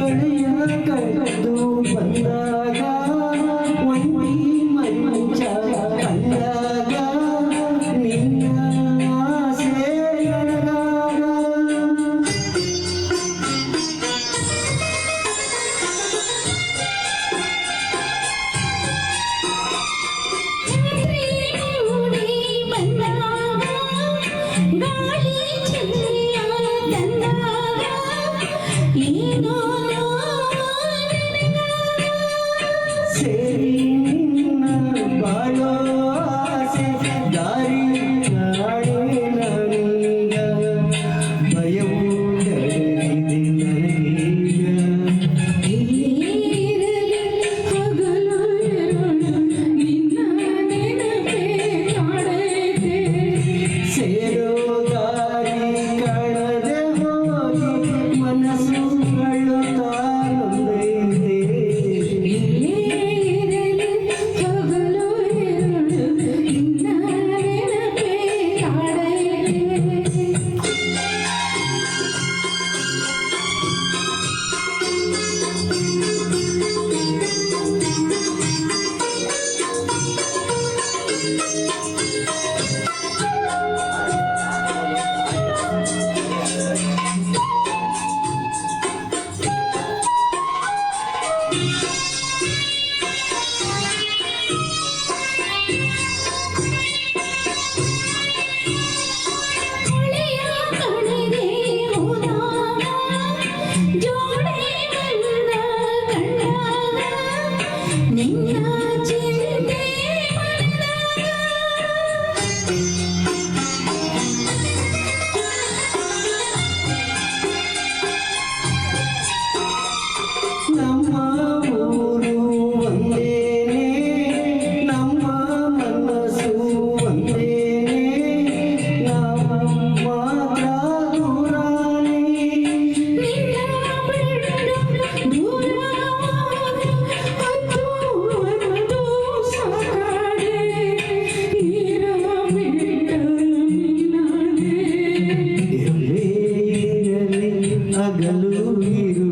ಬಳಿಯ ಕರೆದು ಬಂದಾಗ Say you